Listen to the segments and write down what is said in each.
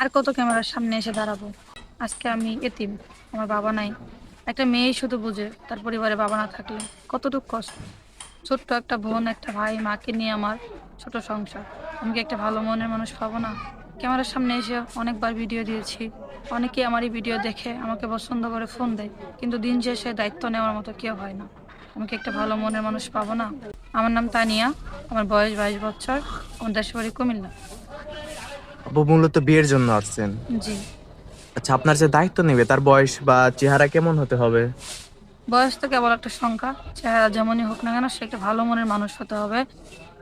আর কত ক্যামেরার সামনে এসে দাঁড়াবো? আজকে আমি এতিম, আমার বাবা নাই। একটা মেয়ে শুধু বুঝে, তার পরিবারে বাবা না থাকলে। কতটুকু কষ্ট। ছোট্ট একটা বোন, একটা ভাই, মাকে নিয়ে আমার ছোট সংসার। আমি কি একটা ভালো মনের মানুষ পাবো না? ক্যামেরার সামনে এসে অনেকবার ভিডিও দিয়েছি। অনেকেই আমার এই ভিডিও দেখে আমাকে পছন্দ করে ফোন দেয়। কিন্তু দিন শেষে দায়িত্ব নেওয়ার মতো কেউ হয় না। আমি কি একটা ভালো মনের মানুষ পাবো না? আমার নাম তানিয়া, আমার বয়স বাইশ বছর, আমার দেশের বাড়ি কুমিল্লা। আপু মূলত বিয়ের জন্য আসছেন। জি। আচ্ছা আপনার যে দায়িত্ব নেবে তার বয়স বা চেহারা কেমন হতে হবে? বয়স তো কেবল একটা সংখ্যা। চেহারা যেমনই হোক না কেন সে একটা ভালো মনের মানুষ হতে হবে।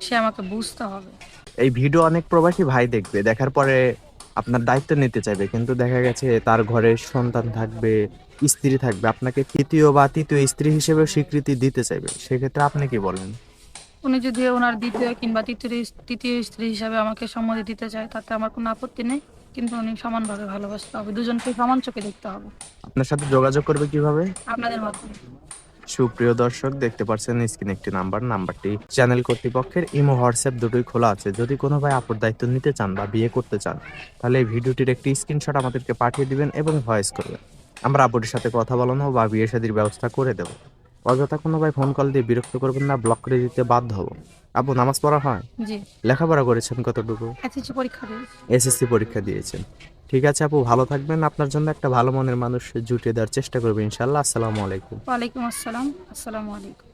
সে আমাকে বুঝতে হবে। এই ভিডিও অনেক প্রবাসী ভাই দেখবে। দেখার পরে আপনার দায়িত্ব নিতে চাইবে কিন্তু দেখা গেছে তার ঘরে সন্তান থাকবে স্ত্রী থাকবে। আপনাকে তৃতীয় বা তৃতীয় স্ত্রী হিসেবে স্বীকৃতি দিতে চাইবে। সেক্ষেত্রে আপনি কি বলেন? উনি যদি ওনার দ্বিতীয় কিংবা তৃতীয় তৃতীয় স্ত্রী হিসাবে আমাকে সম্মতি দিতে চায় তাতে আমার কোনো আপত্তি নেই। কিন্তু উনি সমানভাবে ভালোবাসতে হবে। দুজনকে সমান চোখে দেখতে হবে। আপনার সাথে যোগাযোগ করবে কীভাবে? আপনাদের মাধ্যমে সুপ্রিয় দর্শক দেখতে পাচ্ছেন স্ক্রিনে একটি নাম্বার। নাম্বারটি চ্যানেল কর্তৃপক্ষের ইমো হোয়াটসঅ্যাপ দুটোই খোলা আছে। যদি কোনো ভাই আপুর দায়িত্ব নিতে চান বা বিয়ে করতে চান তাহলে এই ভিডিওটির একটি স্ক্রিনশট আমাদেরকে পাঠিয়ে দিবেন এবং ভয়েস করবেন। আমরা আপুটির সাথে কথা বলানো বা বিয়ে শাদির ব্যবস্থা করে দেব। অযথা কোনো ভাই ফোন কল দিয়ে বিরক্ত করবেন না ব্লক করে দিতে বাধ্য হব। আপু নামাজ পড়া হয়? জি। লেখাপড়া করেছেন কতটুকু? এসএসসি পরীক্ষা এসএসসি পরীক্ষা দিয়েছেন। ঠিক আছে আপু ভালো থাকবেন। আপনার জন্য একটা ভালো মনের মানুষ জুটিয়ে দেওয়ার চেষ্টা করবেন ইনশাল্লাহ আসসালামু আলাইকুম। ওয়ালাইকুম আসসালাম। আসসালামু আলাইকুম।